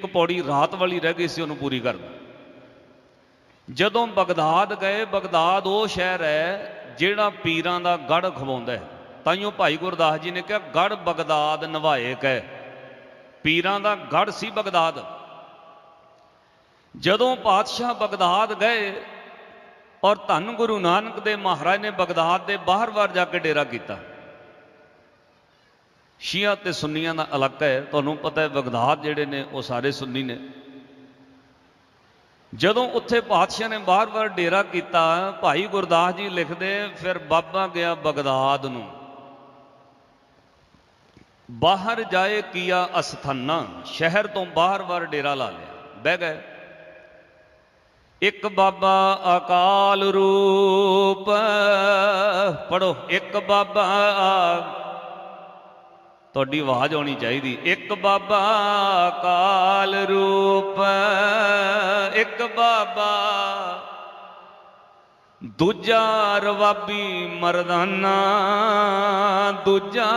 ਇੱਕ ਪੌੜੀ ਰਾਤ ਵਾਲੀ ਰਹਿ ਗਈ ਸੀ, ਉਹਨੂੰ ਪੂਰੀ ਕਰਨ ਜਦੋਂ ਬਗਦਾਦ ਗਏ, ਬਗਦਾਦ ਉਹ ਸ਼ਹਿਰ ਹੈ ਜਿਹੜਾ ਪੀਰਾਂ ਦਾ ਗੜ ਖਵਾਉਂਦਾ ਹੈ। ਤਾਈਓ ਭਾਈ ਗੁਰਦਾਸ ਜੀ ਨੇ ਕਿਹਾ ਗੜ ਬਗਦਾਦ ਨਵਾਏ ਕੈ ਪੀਰਾਂ ਦਾ ਗੜ ਸੀ ਬਗਦਾਦ। ਜਦੋਂ ਪਾਤਸ਼ਾਹ ਬਗਦਾਦ ਗਏ ਔਰ ਧੰਨ ਗੁਰੂ ਨਾਨਕ ਦੇ ਮਹਾਰਾਜ ਨੇ ਬਗਦਾਦ ਦੇ ਬਾਹਰ-ਬਾਹਰ ਜਾ ਕੇ ਡੇਰਾ ਕੀਤਾ ਸ਼ੀਆ ਤੇ ਸੁੰਨੀਆਂ ਦਾ ਇਲਾਕਾ ਹੈ। ਤੁਹਾਨੂੰ ਪਤਾ ਹੈ ਬਗਦਾਦ ਜਿਹੜੇ ਨੇ, ਉਹ ਸਾਰੇ ਸੁੰਨੀ ਨੇ। ਜਦੋਂ ਉੱਥੇ ਪਾਤਸ਼ਾਹ ਨੇ ਬਾਰ-ਬਾਰ ਡੇਰਾ ਕੀਤਾ, ਭਾਈ ਗੁਰਦਾਸ ਜੀ ਲਿਖਦੇ, ਫਿਰ ਬਾਬਾ ਗਿਆ ਬਗਦਾਦ ਨੂੰ। ਬਾਹਰ ਜਾਏ ਕੀਆ ਅਸਥਾਨਾ, ਸ਼ਹਿਰ ਤੋਂ ਬਾਹਰ-ਬਾਹਰ ਡੇਰਾ ਲਾ ਲਿਆ। ਬਹਿ ਗਏ। ਇੱਕ ਬਾਬਾ ਅਕਾਲ ਰੂਪ ਪੜੋ ਇੱਕ ਬਾਬਾ ਤੁਹਾਡੀ ਆਵਾਜ਼ ਆਉਣੀ ਚਾਹੀਦੀ। ਇੱਕ ਬਾਬਾ ਕਾਲ ਰੂਪ, ਇੱਕ ਬਾਬਾ ਦੂਜਾ ਰਵਾਬੀ ਮਰਦਾਨਾ, ਦੂਜਾ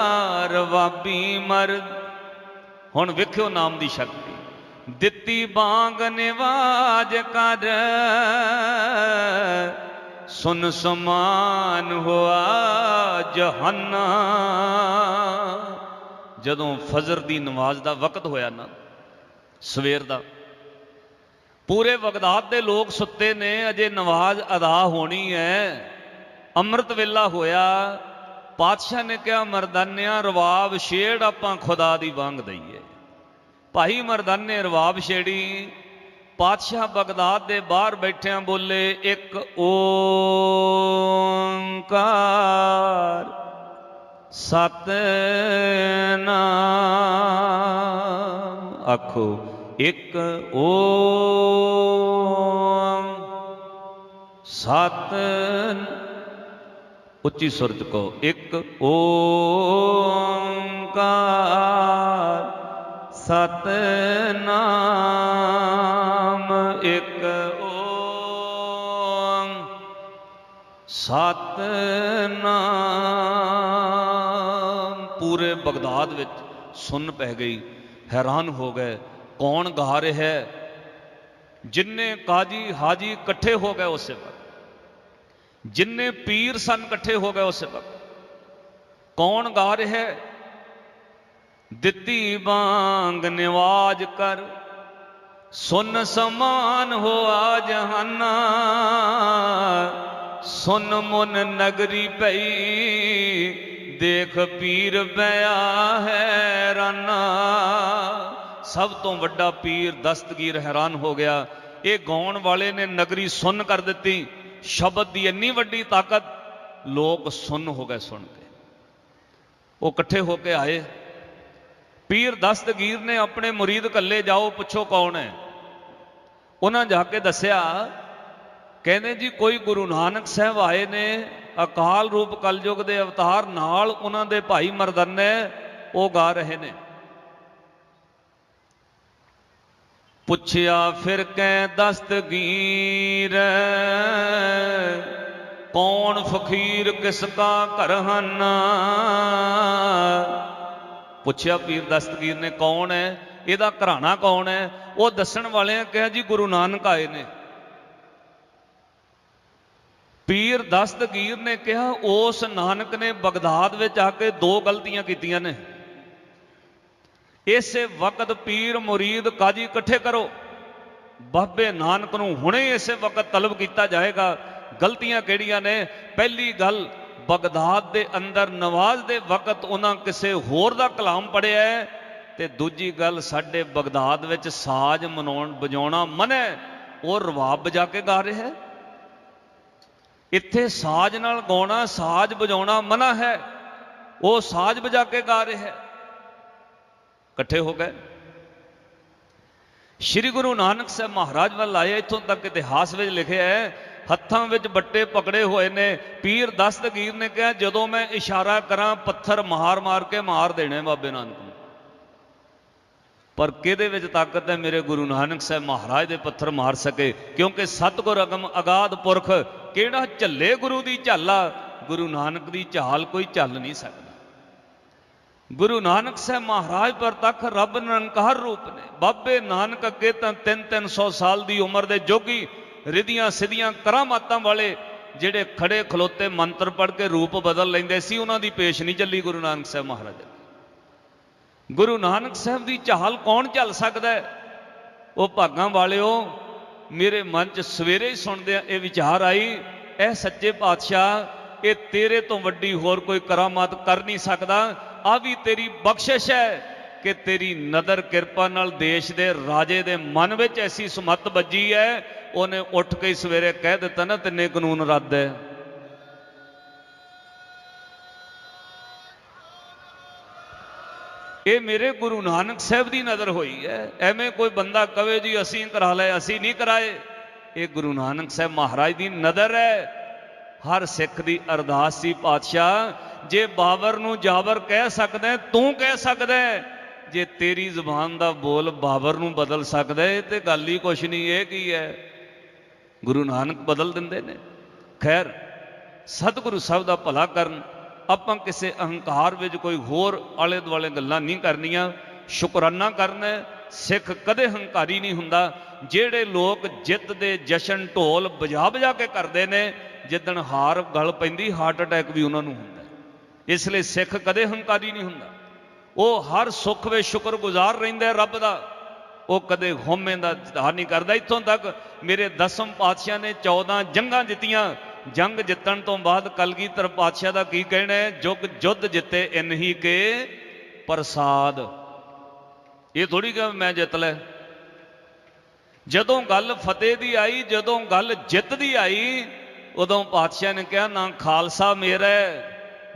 ਰਵਾਬੀ ਮਰਦ। ਹੁਣ ਵੇਖਿਓ ਨਾਮ ਦੀ ਸ਼ਕਤੀ। ਦਿੱਤੀ ਬਾਗ ਨਿਵਾਜ ਕਰ, ਸੁਨ ਸਮਾਨ ਹੋਆ ਜਹਾਨਾ। ਜਦੋਂ ਫਜਰ ਦੀ ਨਮਾਜ਼ ਦਾ ਵਕਤ ਹੋਇਆ ਨਾ, ਸਵੇਰ ਦਾ, ਪੂਰੇ ਬਗਦਾਦ ਦੇ ਲੋਕ ਸੁੱਤੇ ਨੇ, ਅਜੇ ਨਮਾਜ਼ ਅਦਾ ਹੋਣੀ ਹੈ। ਅੰਮ੍ਰਿਤ ਵੇਲਾ ਹੋਇਆ, ਪਾਤਸ਼ਾਹ ਨੇ ਕਿਹਾ, ਮਰਦਾਨਿਆਂ, ਰਵਾਬ ਛੇੜ ਆਪਾਂ ਖੁਦਾ ਦੀ ਵਾਂਗ ਦਈਏ। ਭਾਈ ਮਰਦਾਨੇ, ਰਵਾਬ ਛੇੜੀ, ਪਾਤਸ਼ਾਹ ਬਗਦਾਦ ਦੇ ਬਾਹਰ ਬੈਠਿਆਂ ਬੋਲੇ, ਇੱਕ ਓੰਕਾਰ। ਸਤਨਾਮ। ਆਖੋ, ਇੱਕ ਓਮ। ਸਤ ਉੱਚੀ ਸੁਰ ਚ ਕਹੋ, ਇੱਕ ਓੰਕਾਰ ਸਤਨਾਮ, ਇੱਕ ਓਮ। ਸਤਨਾਮ। ਬਗਦਾਦ ਵਿੱਚ ਸੁੰਨ ਪੈ ਗਈ, ਹੈਰਾਨ ਹੋ ਗਏ, ਕੌਣ ਗਾ ਰਿਹਾ ਹੈ? ਜਿੰਨੇ ਕਾਜੀ ਹਾਜੀ ਇਕੱਠੇ ਹੋ ਗਏ ਉਸੇ ਵਕਤ, ਜਿੰਨੇ ਪੀਰ ਸਨ ਇਕੱਠੇ ਹੋ ਗਏ ਉਸੇ ਵਕਤ, ਕੌਣ ਗਾ ਰਿਹਾ ਹੈ? ਦਿੱਤੀ ਬਾਂਗ ਨਿਵਾਜ ਕਰ, ਸੁਨ ਸਮਾਨ ਹੋਆ ਜਹਾਨਾ, ਸੁਨ ਮੁਨ ਨਗਰੀ ਪਈ ਦੇਖ ਪੀਰ ਬਿਆ ਹੈ ਸਭ ਤੋਂ ਵੱਡਾ ਪੀਰ ਦਸਤਗੀਰ ਹੈਰਾਨ ਹੋ ਗਿਆ। ਇਹ ਗਾਉਣ ਵਾਲੇ ਨੇ ਨਗਰੀ ਸੁਨ ਕਰ ਦਿੱਤੀ। ਸ਼ਬਦ ਦੀ ਇੰਨੀ ਵੱਡੀ ਤਾਕਤ, ਲੋਕ ਸੁਨ ਹੋ ਗਏ ਸੁਣ ਕੇ। ਉਹ ਇਕੱਠੇ ਹੋ ਕੇ ਆਏ। ਪੀਰ ਦਸਤਗੀਰ ਨੇ ਆਪਣੇ ਮੁਰੀਦ ਕੱਲੇ ਜਾਓ, ਪੁੱਛੋ ਕੌਣ ਹੈ? ਉਹਨਾਂ ਜਾ ਕੇ ਦੱਸਿਆ, ਕਹਿੰਦੇ ਜੀ, ਕੋਈ ਗੁਰੂ ਨਾਨਕ ਸਾਹਿਬ ਆਏ ਨੇ। ਅਕਾਲ ਰੂਪ ਕਲਯੁਗ ਦੇ ਅਵਤਾਰ ਨਾਲ ਉਹਨਾਂ ਦੇ ਭਾਈ ਮਰਦਨੇ ਉਹ ਗਾ ਰਹੇ ਨੇ। ਪੁੱਛਿਆ, ਫਿਰ ਕੈ ਦਸਤਗੀਰ? ਕੌਣ ਫਕੀਰ ਕਿਸ ਕਾ ਘਰ ਹਨ? ਪੁੱਛਿਆ ਪੀਰ ਦਸਤਗੀਰ ਨੇ ਕੌਣ ਹੈ? ਇਹਦਾ ਘਰਾਣਾ ਕੌਣ ਹੈ? ਉਹ ਦੱਸਣ ਵਾਲਿਆਂ ਕਿਹਾ, ਜੀ ਗੁਰੂ ਨਾਨਕ ਆਏ ਨੇ। ਪੀਰ ਦਸਤਗੀਰ ਨੇ ਕਿਹਾ, ਉਸ ਨਾਨਕ ਨੇ ਬਗਦਾਦ ਵਿੱਚ ਆ ਕੇ ਦੋ ਗਲਤੀਆਂ ਕੀਤੀਆਂ ਨੇ। ਇਸੇ ਵਕਤ ਪੀਰ ਮੁਰੀਦ ਕਾਜੀ ਇਕੱਠੇ ਕਰੋ। ਬਾਬੇ ਨਾਨਕ ਨੂੰ ਹੁਣੇ ਇਸੇ ਵਕਤ ਤਲਬ ਕੀਤਾ ਜਾਏਗਾ। ਗਲਤੀਆਂ ਕਿਹੜੀਆਂ ਨੇ? ਪਹਿਲੀ ਗੱਲ, ਬਗਦਾਦ ਦੇ ਅੰਦਰ ਨਵਾਜ਼ ਦੇ ਵਕਤ ਉਹਨਾਂ ਕਿਸੇ ਹੋਰ ਦਾ ਕਲਾਮ ਪੜਿਆ ਹੈ ਤੇ ਦੂਜੀ ਗੱਲ, ਸਾਡੇ ਬਗਦਾਦ ਵਿੱਚ ਸਾਜ਼ ਮਨਾਉਣ, ਵਜਾਉਣਾ ਮਨਾ ਹੈ, ਉਹ ਰਵਾਬ ਵਜਾ ਕੇ ਗਾ ਰਿਹਾ ਹੈ। ਇੱਥੇ ਸਾਜ਼ ਨਾਲ ਗਾਉਣਾ, ਸਾਜ਼ ਵਜਾਉਣਾ ਮਨਾ ਹੈ। ਉਹ ਸਾਜ਼ ਵਜਾ ਕੇ ਗਾ ਰਿਹਾ ਹੈ। ਇਕੱਠੇ ਹੋ ਗਏ। ਸ੍ਰੀ ਗੁਰੂ ਨਾਨਕ ਸਾਹਿਬ ਮਹਾਰਾਜ ਵੱਲ ਆਏ। ਇੱਥੋਂ ਤੱਕ ਇਤਿਹਾਸ ਵਿੱਚ ਲਿਖਿਆ ਹੈ, ਹੱਥਾਂ ਵਿੱਚ ਬੱਟੇ ਪਕੜੇ ਹੋਏ ਨੇ। ਪੀਰ ਦਸਤਗੀਰ ਨੇ ਕਿਹਾ, ਜਦੋਂ ਮੈਂ ਇਸ਼ਾਰਾ ਕਰਾਂ, ਪੱਥਰ ਮਾਰ-ਮਾਰ ਕੇ ਮਾਰ ਦੇਣੇ ਬਾਬੇ ਨਾਨਕ ਨੂੰ। ਪਰ ਕਿਹਦੇ ਵਿੱਚ ਤਾਕਤ ਹੈ? ਮੇਰੇ ਗੁਰੂ ਨਾਨਕ ਸਾਹਿਬ ਮਹਾਰਾਜ ਦੇ ਪੱਥਰ ਮਾਰ ਸਕੇ। ਕਿਉਂਕਿ ਸਤਗੁਰ ਅਗਮ ਅਗਾਧ ਪੁਰਖ, ਕਿਹੜਾ ਝੱਲੇ ਗੁਰੂ ਦੀ ਝਾਲਾ ਗੁਰੂ ਨਾਨਕ ਦੀ ਝਾਲ ਕੋਈ ਝੱਲ ਨਹੀਂ ਸਕਦਾ। ਗੁਰੂ ਨਾਨਕ ਸਾਹਿਬ ਮਹਾਰਾਜ ਪਰ ਤੱਕ ਰੱਬ ਨਿਰੰਕਾਰ ਰੂਪ ਨੇ। ਬਾਬੇ ਨਾਨਕ ਅੱਗੇ ਤਾਂ 3-300 ਸਾਲ ਦੀ ਉਮਰ ਦੇ ਜੋਗੀ ਰਿਧੀਆਂ ਸਿੱਧੀਆਂ ਕਰਾਮਾਤਾਂ ਵਾਲੇ ਜਿਹੜੇ ਖੜੇ ਖਲੋਤੇ ਮੰਤਰ ਪੜ੍ਹ ਕੇ ਰੂਪ ਬਦਲ ਲੈਂਦੇ ਸੀ, ਉਹਨਾਂ ਦੀ ਪੇਸ਼ ਨਹੀਂ ਚੱਲੀ ਗੁਰੂ ਨਾਨਕ ਸਾਹਿਬ ਮਹਾਰਾਜ ਗੁਰੂ ਨਾਨਕ ਸਾਹਿਬ ਦੀ ਚਾਹਲ ਕੌਣ ਝੱਲ ਸਕਦਾ ਹੈ? ਉਹ ਭਾਗਾਂ ਵਾਲਿਓ, ਮੇਰੇ ਮਨ 'ਚ ਸਵੇਰੇ ਹੀ ਸੁਣਦੇ ਆ, ਇਹ ਵਿਚਾਰ ਆਈ ਇਹ ਸੱਚੇ ਪਾਤਸ਼ਾਹ, ਇਹ ਤੇਰੇ ਤੋਂ ਵੱਡੀ ਹੋਰ ਕੋਈ ਕਰਾਮਾਤ ਕਰ ਨਹੀਂ ਸਕਦਾ। ਆ ਵੀ ਤੇਰੀ ਬਖਸ਼ਿਸ਼ ਹੈ ਕਿ ਤੇਰੀ ਨਦਰ ਕਿਰਪਾ ਨਾਲ ਦੇਸ਼ ਦੇ ਰਾਜੇ ਦੇ ਮਨ ਵਿੱਚ ਐਸੀ ਸਮੱਤ ਵੱਜੀ ਹੈ, ਉਹਨੇ ਉੱਠ ਕੇ ਸਵੇਰੇ ਕਹਿ ਦਿੱਤਾ ਨਾ, ਤਿੰਨੇ ਕਾਨੂੰਨ ਰੱਦ ਹੈ। ਇਹ ਮੇਰੇ ਗੁਰੂ ਨਾਨਕ ਸਾਹਿਬ ਦੀ ਨਜ਼ਰ ਹੋਈ ਹੈ। ਐਵੇਂ ਕੋਈ ਬੰਦਾ ਕਵੇ ਜੀ, ਅਸੀਂ ਕਰਾ ਲਏ, ਅਸੀਂ ਨਹੀਂ ਕਰਾਏ। ਇਹ ਗੁਰੂ ਨਾਨਕ ਸਾਹਿਬ ਮਹਾਰਾਜ ਦੀ ਨਜ਼ਰ ਹੈ। ਹਰ ਸਿੱਖ ਦੀ ਅਰਦਾਸ ਸੀ, ਪਾਤਸ਼ਾਹ, ਜੇ ਬਾਬਰ ਨੂੰ ਜਾਬਰ ਕਹਿ ਸਕਦਾ ਤੂੰ ਕਹਿ ਸਕਦਾ ਜੇ ਤੇਰੀ ਜ਼ੁਬਾਨ ਦਾ ਬੋਲ ਬਾਬਰ ਨੂੰ ਬਦਲ ਸਕਦਾ ਹੈ, ਤੇ ਗੱਲ ਹੀ ਕੁਛ ਨਹੀਂ, ਇਹ ਕੀ ਹੈ? ਗੁਰੂ ਨਾਨਕ ਬਦਲ ਦਿੰਦੇ ਨੇ। ਖੈਰ, ਸਤਿਗੁਰੂ ਸਾਹਿਬ ਦਾ ਭਲਾ ਕਰਨ ਆਪਾਂ ਕਿਸੇ ਅਹੰਕਾਰ ਵਿੱਚ ਕੋਈ ਹੋਰ ਆਲੇ ਦੁਆਲੇ ਗੱਲਾਂ ਨਹੀਂ ਕਰਨੀਆਂ, ਸ਼ੁਕਰਾਨਾ ਕਰਨਾ ਸਿੱਖ ਕਦੇ ਹੰਕਾਰੀ ਨਹੀਂ ਹੁੰਦਾ। ਜਿਹੜੇ ਲੋਕ ਜਿੱਤ ਦੇ ਜਸ਼ਨ ਢੋਲ ਵਜਾ ਵਜਾ ਕੇ ਕਰਦੇ ਨੇ, ਜਿੱਦਣ ਹਾਰ ਗਲ ਪੈਂਦੀ ਹਾਰਟ ਅਟੈਕ ਵੀ ਉਹਨਾਂ ਨੂੰ ਹੁੰਦਾ। ਇਸ ਲਈ ਸਿੱਖ ਕਦੇ ਹੰਕਾਰੀ ਨਹੀਂ ਹੁੰਦਾ। ਉਹ ਹਰ ਸੁੱਖ ਵਿੱਚ ਸ਼ੁਕਰਗੁਜ਼ਾਰ ਰਹਿੰਦਾ ਰੱਬ ਦਾ। ਉਹ ਕਦੇ ਹਉਮੈ ਦਾ ਇਜ਼ਹਾਰ ਨਹੀਂ ਕਰਦਾ। ਇੱਥੋਂ ਤੱਕ ਮੇਰੇ ਦਸਮ ਪਾਤਸ਼ਾਹ ਨੇ 14 ਜੰਗਾਂ ਜਿੱਤੀਆਂ ਜੰਗ ਜਿੱਤਣ ਤੋਂ ਬਾਅਦ ਕਲਗੀਧਰ ਪਾਤਸ਼ਾਹ ਦਾ ਕੀ ਕਹਿਣਾ ਹੈ? ਜੁਗ ਜੁੱਧ ਜਿੱਤੇ ਇਨਹੀ ਕੇ ਪ੍ਰਸਾਦ। ਇਹ ਥੋੜੀ ਕਿ ਮੈਂ ਜਿੱਤ ਲੈ ਜਦੋਂ ਗੱਲ ਫਤਿਹ ਦੀ ਆਈ, ਜਦੋਂ ਗੱਲ ਜਿੱਤ ਦੀ ਆਈ, ਉਦੋਂ ਪਾਤਸ਼ਾਹ ਨੇ ਕਿਹਾ, ਨਾ ਖਾਲਸਾ ਮੇਰਾ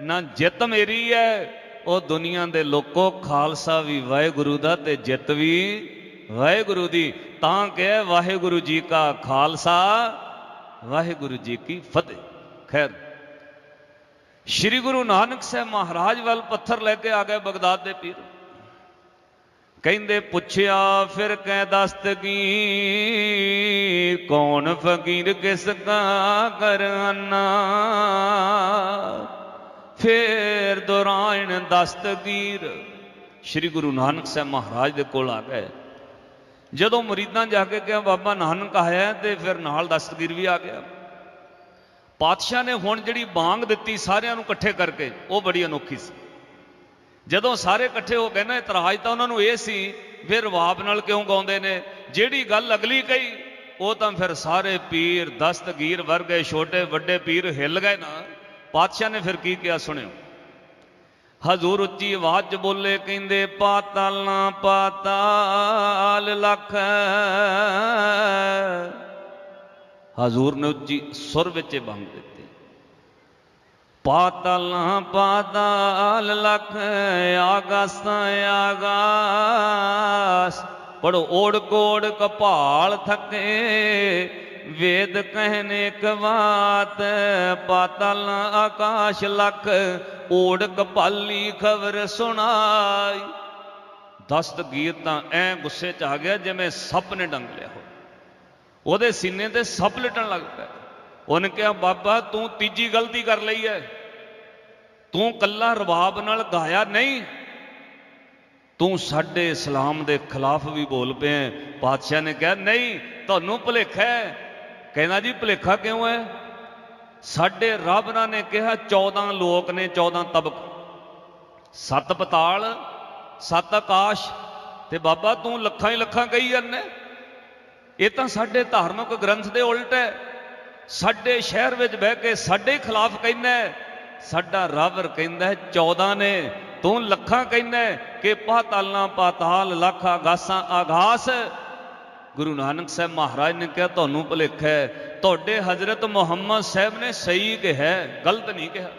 ਨਾ ਜਿੱਤ ਮੇਰੀ ਹੈ। ਉਹ ਦੁਨੀਆ ਦੇ ਲੋਕੋ, ਖਾਲਸਾ ਵੀ ਵਾਹਿਗੁਰੂ ਦਾ ਤੇ ਜਿੱਤ ਵੀ ਵਾਹਿਗੁਰੂ ਦੀ। ਤਾਂ ਕਹੇ, ਵਾਹਿਗੁਰੂ ਜੀ ਕਾ ਖਾਲਸਾ। ਵਾਹਿਗੁਰੂ ਜੀ ਕੀ ਫਤਿਹ। ਖੈਰ, ਸ੍ਰੀ ਗੁਰੂ ਨਾਨਕ ਸਾਹਿਬ ਮਹਾਰਾਜ ਵੱਲ ਪੱਥਰ ਲੈ ਕੇ ਆ ਗਏ ਬਗਦਾਦ ਦੇ ਪੀਰ। ਕਹਿੰਦੇ ਪੁੱਛਿਆ, ਫਿਰ ਕਹਿ ਦਸਤਗੀ ਕੌਣ ਫਕੀਰ ਕਿਸ ਕਾ ਕਰਾਨਾ ਫੇਰ ਦੁਰਾਇਣ ਦਸਤਗੀਰ। ਸ੍ਰੀ ਗੁਰੂ ਨਾਨਕ ਸਾਹਿਬ ਮਹਾਰਾਜ ਦੇ ਕੋਲ ਆ ਗਏ। ਜਦੋਂ ਮੁਰੀਦਾਂ ਜਾ ਕੇ ਕਿਹਾ, ਬਾਬਾ ਨਾਨਕ ਆਇਆ ਤੇ ਫਿਰ ਨਾਲ ਦਸਤਗੀਰ ਵੀ ਆ ਗਿਆ। ਪਾਤਸ਼ਾਹ ਨੇ ਹੁਣ ਜਿਹੜੀ ਬਾਂਗ ਦਿੱਤੀ ਸਾਰਿਆਂ ਨੂੰ ਇਕੱਠੇ ਕਰਕੇ, ਉਹ ਬੜੀ ਅਨੋਖੀ ਸੀ। ਜਦੋਂ ਸਾਰੇ ਇਕੱਠੇ ਹੋ ਗਏ ਨਾ ਇਤਰਾਜ਼ ਤਾਂ ਉਹਨਾਂ ਨੂੰ ਇਹ ਸੀ, ਫਿਰ ਰਵਾਬ ਨਾਲ ਕਿਉਂ ਗਾਉਂਦੇ ਨੇ? ਜਿਹੜੀ ਗੱਲ ਅਗਲੀ ਕਹੀ, ਉਹ ਤਾਂ ਫਿਰ ਸਾਰੇ ਪੀਰ ਦਸਤਗੀਰ ਵਰਗੇ ਛੋਟੇ ਵੱਡੇ ਪੀਰ ਹਿੱਲ ਗਏ ਨਾ। ਪਾਤਸ਼ਾਹ ਨੇ ਫਿਰ ਕੀ ਕਿਹਾ, ਸੁਣਿਓ। ਹਜ਼ੂਰ ਉੱਚੀ ਆਵਾਜ਼ 'ਚ ਬੋਲੇ, ਕਹਿੰਦੇ, ਪਾਤਾਲ ਨਾ ਪਾਤਾਲ ਲੱਖ ਹਜ਼ੂਰ ਨੇ ਉੱਚੀ ਸੁਰ ਵਿੱਚ ਬੰਗ ਦਿੱਤੀ। ਪਾਤਲ, ਪਾਤਾਲ ਲਖ ਆਗਸ ਆਗਾਸ। ਪੜੋ ਓੜ ਕੋੜ ਕਪਾਲ ਥਕੇ ਵੇਦ ਕਹਿਨੇ ਕਵਾਤ ਪਾਤਲ ਆਕਾਸ਼ ਲਖ ਓੜ ਕਪਾਲੀ ਖਬਰ ਸੁਣਾਈ। ਦਸਤਗੀਰ ਤਾਂ ਐ ਗੁੱਸੇ ਚ ਆ ਗਿਆ ਜਿਵੇਂ ਸੱਪ ਨੇ ਡੰਗ ਲਿਆ ਹੋ ਉਹਦੇ ਸੀਨੇ ਤੇ ਸੱਪ ਲਟਣ ਲੱਗ ਪਿਆ। ਉਹਨੇ ਕਿਹਾ, ਬਾਬਾ, ਤੂੰ ਤੀਜੀ ਗਲਤੀ ਕਰ ਲਈ ਹੈ ਤੂੰ ਕੱਲਾ ਰਬਾਬ ਨਾਲ ਗਾਇਆ ਨਹੀਂ। ਤੂੰ ਸਾਡੇ ਇਸਲਾਮ ਦੇ ਖਿਲਾਫ ਵੀ ਬੋਲ ਪਿਆ ਪਾਤਸ਼ਾਹ ਨੇ ਕਿਹਾ, ਨਹੀਂ, ਤੁਹਾਨੂੰ ਭੁਲੇਖਾ ਹੈ ਕਹਿੰਦਾ ਜੀ, ਭੁਲੇਖਾ ਕਿਉਂ ਹੈ? ਸਾਡੇ ਰੱਬ ਨਾਲ ਨੇ ਕਿਹਾ 14 ਲੋਕ ਨੇ 14 ਤਬਕ। ਸੱਤ ਪਤਾਲ, ਸੱਤ ਆਕਾਸ਼, ਤੇ ਬਾਬਾ ਤੂੰ ਲੱਖਾਂ ਹੀ ਲੱਖਾਂ ਕਹੀ ਜਾਂਦੇ। ਇਹ ਤਾਂ ਸਾਡੇ ਧਾਰਮਿਕ ਗ੍ਰੰਥ ਦੇ ਉਲਟ ਹੈ। ਸਾਡੇ ਸ਼ਹਿਰ ਵਿੱਚ ਬਹਿ ਕੇ ਸਾਡੇ ਖਿਲਾਫ ਕਹਿੰਦਾ ਸਾਡਾ ਰੱਬ ਕਹਿੰਦਾ ਹੈ 14 ਨੇ, ਤੂੰ ਲੱਖਾਂ ਕਹਿੰਦਾ ਕਿ ਪਾਤਾਲਾਂ ਪਾਤਾਲ, ਲੱਖ ਆਗਾਸਾਂ ਆਗਾਸ। ਗੁਰੂ ਨਾਨਕ ਸਾਹਿਬ ਮਹਾਰਾਜ ਨੇ ਕਿਹਾ, ਤੁਹਾਨੂੰ ਭੁਲੇਖ ਹੈ। ਤੁਹਾਡੇ ਹਜ਼ਰਤ ਮੁਹੰਮਦ ਸਾਹਿਬ ਨੇ ਸਹੀ ਕਿਹਾ, ਗਲਤ ਨਹੀਂ ਕਿਹਾ।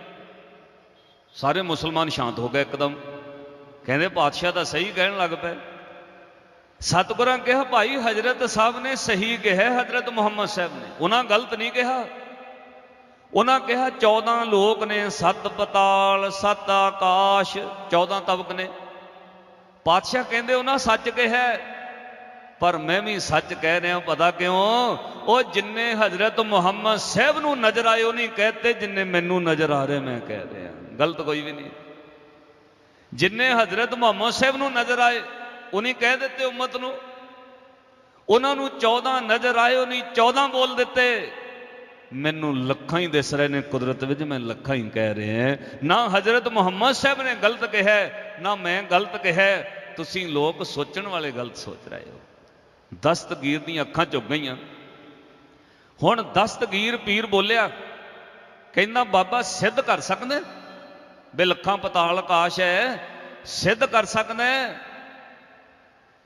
ਸਾਰੇ ਮੁਸਲਮਾਨ ਸ਼ਾਂਤ ਹੋ ਗਏ ਇੱਕਦਮ। ਕਹਿੰਦੇ, ਪਾਤਸ਼ਾਹ ਤਾਂ ਸਹੀ ਕਹਿਣ ਲੱਗ ਪਏ। ਸਤਿਗੁਰਾਂ ਕਿਹਾ, ਭਾਈ, ਹਜ਼ਰਤ ਸਾਹਿਬ ਨੇ ਸਹੀ ਕਿਹਾ, ਹਜ਼ਰਤ ਮੁਹੰਮਦ ਸਾਹਿਬ ਨੇ। ਉਹਨਾਂ ਗਲਤ ਨਹੀਂ ਕਿਹਾ। ਉਹਨਾਂ ਕਿਹਾ 14 ਲੋਕ ਨੇ, ਸੱਤ ਪਤਾਲ, ਸੱਤ ਆਕਾਸ਼ 14 ਤਬਕ ਨੇ। ਪਾਤਸ਼ਾਹ ਕਹਿੰਦੇ, ਉਹਨਾਂ ਸੱਚ ਕਿਹਾ ਪਰ ਮੈਂ ਵੀ ਸੱਚ ਕਹਿ ਰਿਹਾ, ਪਤਾ ਕਿਉਂ? ਉਹ ਜਿੰਨੇ ਹਜ਼ਰਤ ਮੁਹੰਮਦ ਸਾਹਿਬ ਨੂੰ ਨਜ਼ਰ ਆਏ, ਉਹ ਨਹੀਂ ਕਹਤੇ ਜਿੰਨੇ ਮੈਨੂੰ ਨਜ਼ਰ ਆ ਰਹੇ, ਮੈਂ ਕਹਿ ਰਿਹਾ। ਗਲਤ ਕੋਈ ਵੀ ਨਹੀਂ। ਜਿੰਨੇ ਹਜ਼ਰਤ ਮੁਹੰਮਦ ਸਾਹਿਬ ਨੂੰ ਨਜ਼ਰ ਆਏ ਉਹਨੇ ਕਹਿ ਦਿੱਤੇ ਉਮਤ ਨੂੰ। ਉਹਨਾਂ ਨੂੰ 14 ਨਜ਼ਰ ਆਏ, ਉਹ ਨਹੀਂ 14 ਬੋਲ ਦਿੱਤੇ। ਮੈਨੂੰ ਲੱਖਾਂ ਹੀ ਦਿਸ ਰਹੇ ਨੇ ਕੁਦਰਤ ਵਿੱਚ, ਮੈਂ ਲੱਖਾਂ ਹੀ ਕਹਿ ਰਿਹਾ। ਨਾ ਹਜ਼ਰਤ ਮੁਹੰਮਦ ਸਾਹਿਬ ਨੇ ਗਲਤ ਕਿਹਾ, ਨਾ ਮੈਂ ਗਲਤ ਕਿਹਾ। ਤੁਸੀਂ ਲੋਕ ਸੋਚਣ ਵਾਲੇ ਗਲਤ ਸੋਚ ਰਹੇ ਹੋ। ਦਸਤਗੀਰ ਦੀਆਂ ਅੱਖਾਂ ਝੁੱਕ ਗਈਆਂ। ਹੁਣ ਦਸਤਗੀਰ ਪੀਰ ਬੋਲਿਆ, ਕਹਿੰਦਾ, ਬਾਬਾ, ਸਿੱਧ ਕਰ ਸਕਦਾ ਬੇ ਲੱਖਾਂ ਪਤਾਲ ਆਕਾਸ਼ ਹੈ, ਸਿੱਧ ਕਰ ਸਕਦਾ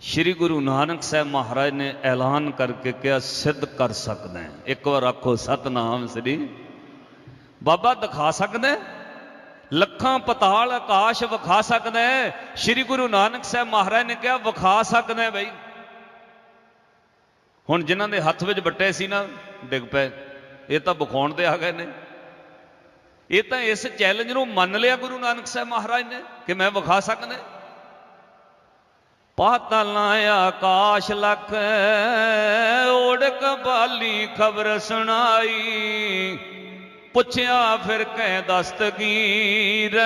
ਸ਼੍ਰੀ ਗੁਰੂ ਨਾਨਕ ਸਾਹਿਬ ਮਹਾਰਾਜ ਨੇ ਐਲਾਨ ਕਰਕੇ ਕਿਹਾ, ਸਿੱਧ ਕਰ ਸਕਦਾ ਇੱਕ ਵਾਰ ਆਖੋ, ਸਤਨਾਮ ਸ੍ਰੀ ਬਾਬਾ, ਦਿਖਾ ਸਕਦਾ ਲੱਖਾਂ ਪਤਾਲ ਆਕਾਸ਼ ਵਿਖਾ ਸਕਦਾ ਸ਼੍ਰੀ ਗੁਰੂ ਨਾਨਕ ਸਾਹਿਬ ਮਹਾਰਾਜ ਨੇ ਕਿਹਾ, ਵਿਖਾ ਸਕਦਾ ਬਈ। ਹੁਣ ਜਿਨ੍ਹਾਂ ਦੇ ਹੱਥ ਵਿੱਚ ਵੱਟੇ ਸੀ ਨਾ, ਡਿੱਗ ਪਏ। ਇਹ ਤਾਂ ਵਿਖਾਉਣ ਤੇ ਆ ਗਏ ਨੇ। ਇਹ ਤਾਂ ਇਸ ਚੈਲੰਜ ਨੂੰ ਮੰਨ ਲਿਆ ਗੁਰੂ ਨਾਨਕ ਸਾਹਿਬ ਮਹਾਰਾਜ ਨੇ ਕਿ ਮੈਂ ਵਿਖਾ ਸਕਦਾ। ਪਾਤਲਾਂ ਆਕਾਸ਼ ਲਖ ਓੜਕ ਬਾਲੀ ਖਬਰ ਸੁਣਾਈ। ਪੁੱਛਿਆ ਫਿਰ ਕਹਿ ਦਸਤਗੀਰ,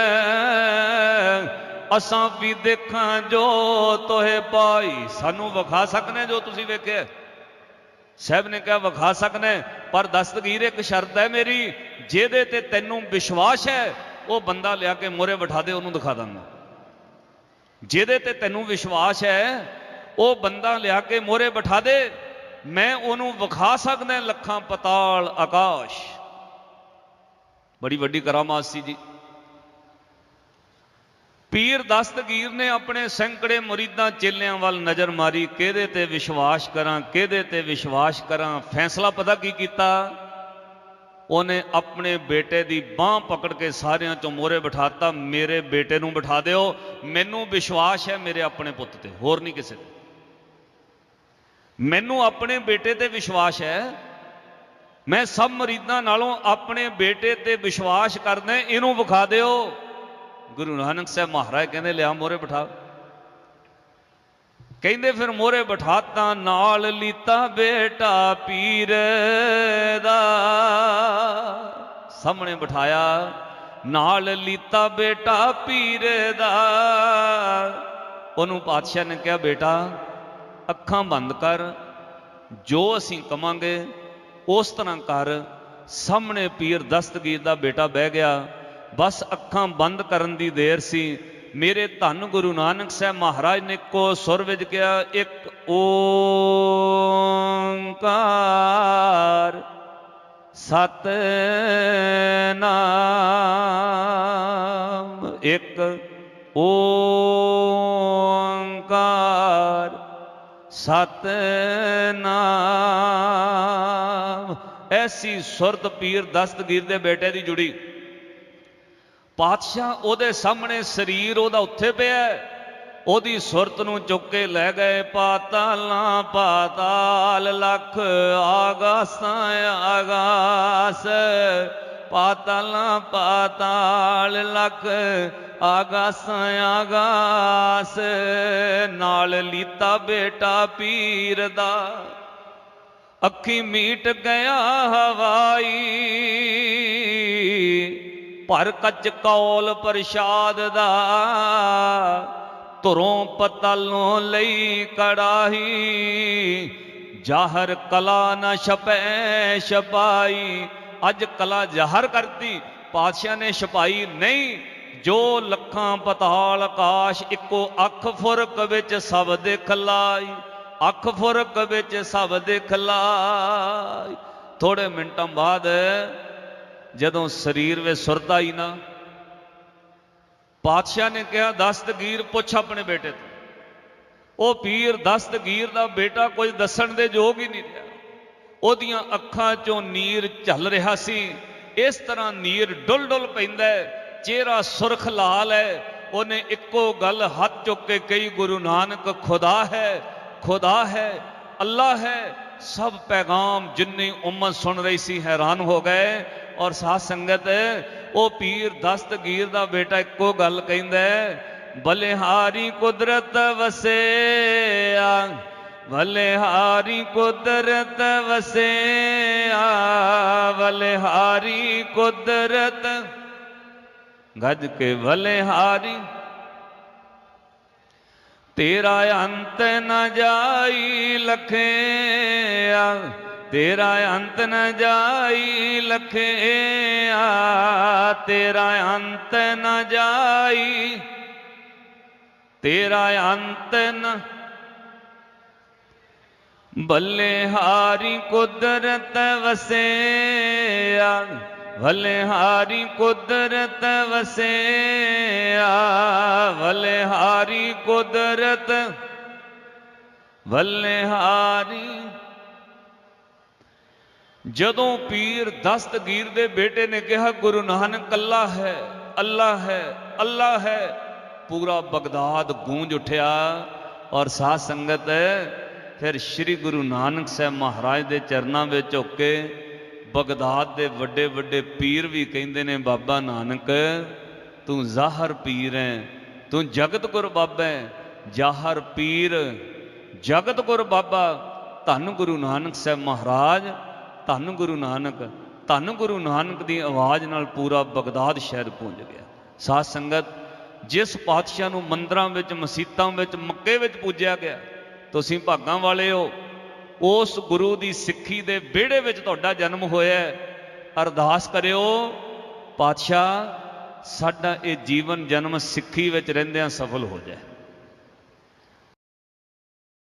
ਅਸਾਂ ਵੀ ਦੇਖਾਂ ਜੋ ਤੋਹੇ ਪਾਈ। ਸਾਨੂੰ ਵਿਖਾ ਸਕਨੇ ਜੋ ਤੁਸੀਂ ਵੇਖਿਆ। ਸਾਹਿਬ ਨੇ ਕਿਹਾ, ਵਿਖਾ ਸਕਨੇ, ਪਰ ਦਸਤਗੀਰ ਇੱਕ ਸ਼ਰਤ ਹੈ ਮੇਰੀ, ਜਿਹਦੇ ਤੇ ਤੈਨੂੰ ਵਿਸ਼ਵਾਸ ਹੈ, ਉਹ ਬੰਦਾ ਲਿਆ ਕੇ ਮੋਰੇ ਬਿਠਾ ਦੇ, ਉਹਨੂੰ ਦਿਖਾ ਦਾਂਗਾ ਜਿਹਦੇ ਤੇ ਤੈਨੂੰ ਵਿਸ਼ਵਾਸ ਹੈ, ਉਹ ਬੰਦਾ ਲਿਆ ਕੇ ਮੋਰੇ ਬਿਠਾ ਦੇ, ਮੈਂ ਉਹਨੂੰ ਵਿਖਾ ਸਕਦਾ ਲੱਖਾਂ ਪਤਾਲ ਆਕਾਸ਼। ਬੜੀ ਵੱਡੀ ਕਰਾਮਾਤ ਸੀ ਜੀ। ਪੀਰ ਦਸਤਗੀਰ ਨੇ ਆਪਣੇ ਸੈਂਕੜੇ ਮੁਰੀਦਾਂ ਚੇਲਿਆਂ ਵੱਲ ਨਜ਼ਰ ਮਾਰੀ। ਕਿਹਦੇ ਤੇ ਵਿਸ਼ਵਾਸ ਕਰਾਂ, ਕਿਹਦੇ ਤੇ ਵਿਸ਼ਵਾਸ ਕਰਾਂ? ਫੈਸਲਾ ਪਤਾ ਕੀ ਕੀਤਾ? ਉਹਨੇ ਆਪਣੇ ਬੇਟੇ ਦੀ ਬਾਹ ਪਕੜ ਕੇ ਸਾਰਿਆਂ ਚੋਂ ਮੋਰੇ ਬਿਠਾਤਾ। ਮੇਰੇ ਬੇਟੇ ਨੂੰ ਬਿਠਾ ਦਿਓ। ਮੈਨੂੰ ਵਿਸ਼ਵਾਸ ਹੈ ਮੇਰੇ ਆਪਣੇ ਪੁੱਤ ਤੇ, ਹੋਰ ਨਹੀਂ ਕਿਸੇ ਤੇ। ਮੈਨੂੰ ਆਪਣੇ ਬੇਟੇ ਤੇ ਵਿਸ਼ਵਾਸ ਹੈ। ਮੈਂ ਸਭ ਮਰੀਦਾਂ ਨਾਲੋਂ ਆਪਣੇ ਬੇਟੇ ਤੇ ਵਿਸ਼ਵਾਸ ਕਰਦਾ, ਇਹਨੂੰ ਵਿਖਾ ਦਿਓ। ਗੁਰੂ ਨਾਨਕ ਸਾਹਿਬ ਮਹਾਰਾਜ ਕਹਿੰਦੇ, ਲਿਆ ਮੋਰੇ ਬਿਠਾ। ਕਹਿੰਦੇ ਫਿਰ ਮੋਰੇ ਬਿਠਾਤਾ, ਨਾਲ ਲੀਤਾ ਬੇਟਾ ਪੀਰ ਦਾ। ਸਾਹਮਣੇ ਬਿਠਾਇਆ, ਨਾਲ ਲੀਤਾ ਬੇਟਾ ਪੀਰ ਦਾ। ਉਹਨੂੰ ਪਾਤਸ਼ਾਹ ਨੇ ਕਿਹਾ, ਬੇਟਾ, ਅੱਖਾਂ ਬੰਦ ਕਰ, ਜੋ ਅਸੀਂ ਕਵਾਂਗੇ ਉਸ ਤਰ੍ਹਾਂ ਕਰ। ਸਾਹਮਣੇ ਪੀਰ ਦਸਤਗੀਰ ਦਾ ਬੇਟਾ ਬਹਿ ਗਿਆ। ਬਸ ਅੱਖਾਂ ਬੰਦ ਕਰਨ ਦੀ ਦੇਰ ਸੀ। ਮੇਰੇ ਧੰਨ ਗੁਰੂ ਨਾਨਕ ਸਾਹਿਬ ਮਹਾਰਾਜ ਨੇ ਕੋ ਸੁਰ ਵਿੱਚ ਕਿਹਾ, ਇੱਕ ਓੰਕਾਰ ਸਤ ਨਾਮ ਇੱਕ ਓੰਕਾਰ ਸਤ ਨਾਮ ਐਸੀ ਸੁਰਤ ਪੀਰ ਦਸਤਗੀਰ ਦੇ ਬੇਟੇ ਦੀ ਜੁੜੀ। ਪਾਤਸ਼ਾਹ ਉਹਦੇ ਸਾਹਮਣੇ ਸਰੀਰ ਉਹਦਾ ਉੱਥੇ ਪਿਆ ਉਹਦੀ ਸੁਰਤ ਨੂੰ ਚੁੱਕ ਕੇ ਲੈ ਗਏ, ਪਾਤਾਲਾਂ, ਪਾਤਾਲ ਲਖ ਆਗਾਸਾਂ, ਆਗਾਸ। ਪਾਤਾਲਾਂ, ਪਾਤਾਲ ਲਖ ਆਗਾਸਾਂ, ਆਗਾਸ। ਨਾਲ ਲੀਤਾ ਬੇਟਾ ਪੀਰ ਦਾ। ਅੱਖੀ ਮੀਟ ਗਿਆ ਹਵਾਈ। ਭਰ ਕੱਚ ਕੌਲ ਪ੍ਰਸ਼ਾਦ ਦਾ, ਧਰੋਂ ਪਤਲੋਂ ਲਈ ਕੜਾਹੀ, ਜਾਹਰ ਕਲਾ ਨਾ ਛਪੈ ਛਪਾਈ। ਅੱਜ ਕਲਾ ਜ਼ਾਹਰ ਕਰਤੀ, ਪਾਤਸ਼ਾਹ ਨੇ ਛਪਾਈ ਨਹੀਂ। ਜੋ ਲੱਖਾਂ ਪਤਾਲ ਆਕਾਸ਼ ਇੱਕੋ ਅੱਖ ਫੁਰਕ ਵਿੱਚ ਸਭ ਦੇਖ ਲਾਈ ਅੱਖ ਫੁਰਕ ਵਿੱਚ ਸਭ ਦੇਖ ਲਾਈ ਥੋੜੇ ਮਿੰਟਾਂ ਬਾਅਦ ਜਦੋਂ ਸਰੀਰ ਵਿੱਚ ਸੁਰਤ ਆਈ ਨਾ, ਪਾਤਸ਼ਾਹ ਨੇ ਕਿਹਾ, ਦਸਤਗੀਰ ਪੁੱਛ ਆਪਣੇ ਬੇਟੇ ਤੋਂ। ਉਹ ਪੀਰ ਦਸਤਗੀਰ ਦਾ ਬੇਟਾ ਕੁਝ ਦੱਸਣ ਦੇ ਯੋਗ ਹੀ ਨਹੀਂ ਰਿਹਾ। ਉਹਦੀਆਂ ਅੱਖਾਂ ਚੋਂ ਨੀਰ ਝੱਲ ਰਿਹਾ ਸੀ। ਇਸ ਤਰ੍ਹਾਂ ਨੀਰ ਡੁੱਲ ਡੁੱਲ ਪੈਂਦਾ ਹੈ, ਚਿਹਰਾ ਸੁਰਖ ਲਾਲ ਹੈ। ਉਹਨੇ ਇੱਕੋ ਗੱਲ ਹੱਥ ਚੁੱਕ ਕੇ ਕਹੀ, ਗੁਰੂ ਨਾਨਕ, ਖੁਦਾ ਹੈ ਖੁਦਾ ਹੈ, ਅੱਲਾ ਹੈ। ਸਭ ਪੈਗਾਮ ਜਿੰਨੀ ਉਮਤ ਸੁਣ ਰਹੀ ਸੀ, ਹੈਰਾਨ ਹੋ ਗਏ। ਔਰ ਸਾਧ ਸੰਗਤ ਉਹ ਪੀਰ ਦਸਤਗੀਰ ਦਾ ਬੇਟਾ ਇੱਕੋ ਗੱਲ ਕਹਿੰਦਾ ਹੈ, ਬਲਿਹਾਰੀ ਕੁਦਰਤ ਵਸਿਆ ਬਲਿਹਾਰੀ ਕੁਦਰਤ ਵਸਿਆ ਬਲਿਹਾਰੀ ਕੁਦਰਤ ਗੱਜ ਕੇ ਬਲਿਹਾਰੀ ਤੇਰਾ ਅੰਤ ਨ ਜਾਈ ਲਖਿਆ ਤੇਰਾ ਅੰਤ ਨ ਜਾਈ ਲਖਿਆ, ਤੇਰਾ ਅੰਤ ਨ ਜਾਈ। ਤੇਰਾ ਅੰਤ ਨ ਬੱਲੇ ਹਾਰੀ ਕੁਦਰਤ ਵਸਿਆ ਭਲੇ ਹਾਰੀ ਕੁਦਰਤ ਵਸਿਆ ਭਲੇ ਹਾਰੀ ਕੁਦਰਤ ਭਲੇ ਹਾਰੀ ਜਦੋਂ ਪੀਰ ਦਸਤਗੀਰ ਦੇ ਬੇਟੇ ਨੇ ਕਿਹਾ, ਗੁਰੂ ਨਾਨਕ, ਅੱਲਾ ਹੈ ਅੱਲਾ ਹੈ ਅੱਲਾ ਹੈ। ਪੂਰਾ ਬਗਦਾਦ ਗੂੰਜ ਉੱਠਿਆ ਔਰ ਸਾਧ ਸੰਗਤ ਫਿਰ ਸ੍ਰੀ ਗੁਰੂ ਨਾਨਕ ਸਾਹਿਬ ਮਹਾਰਾਜ ਦੇ ਚਰਨਾਂ ਵਿੱਚ ਝੁੱਕ ਕੇ ਬਗਦਾਦ ਦੇ ਵੱਡੇ ਵੱਡੇ ਪੀਰ ਵੀ ਕਹਿੰਦੇ ਨੇ, ਬਾਬਾ ਨਾਨਕ, ਤੂੰ ਜ਼ਾਹਰ ਪੀਰ ਹੈ, ਤੂੰ ਜਗਤ ਗੁਰ ਬਾਬਾ ਹੈ, ਜ਼ਾਹਰ ਪੀਰ ਜਗਤ ਗੁਰ ਬਾਬਾ। ਧੰਨ ਗੁਰੂ ਨਾਨਕ ਸਾਹਿਬ ਮਹਾਰਾਜ ਧੰਨ ਗੁਰੂ ਨਾਨਕ, ਧੰਨ ਗੁਰੂ ਨਾਨਕ ਦੀ ਆਵਾਜ਼ ਨਾਲ ਪੂਰਾ ਬਗਦਾਦ ਸ਼ਹਿਰ ਪਹੁੰਚ ਗਿਆ। ਸਾਧ ਸੰਗਤ, ਜਿਸ ਪਾਤਸ਼ਾਹ ਨੂੰ ਮੰਦਰਾਂ ਵਿੱਚ, ਮਸੀਤਾਂ ਵਿੱਚ, ਮੱਕੇ ਵਿੱਚ ਪੂਜਿਆ ਗਿਆ, ਤੁਸੀਂ ਭਾਗਾਂ ਵਾਲੇ ਹੋ, ਉਸ ਗੁਰੂ ਦੀ ਸਿੱਖੀ ਦੇ ਵਿਹੜੇ ਵਿੱਚ ਤੁਹਾਡਾ ਜਨਮ ਹੋਇਆ ਅਰਦਾਸ ਕਰਿਓ, ਪਾਤਸ਼ਾਹ, ਸਾਡਾ ਇਹ ਜੀਵਨ ਜਨਮ ਸਿੱਖੀ ਵਿੱਚ ਰਹਿੰਦਿਆਂ ਸਫਲ ਹੋ ਜਾਏ।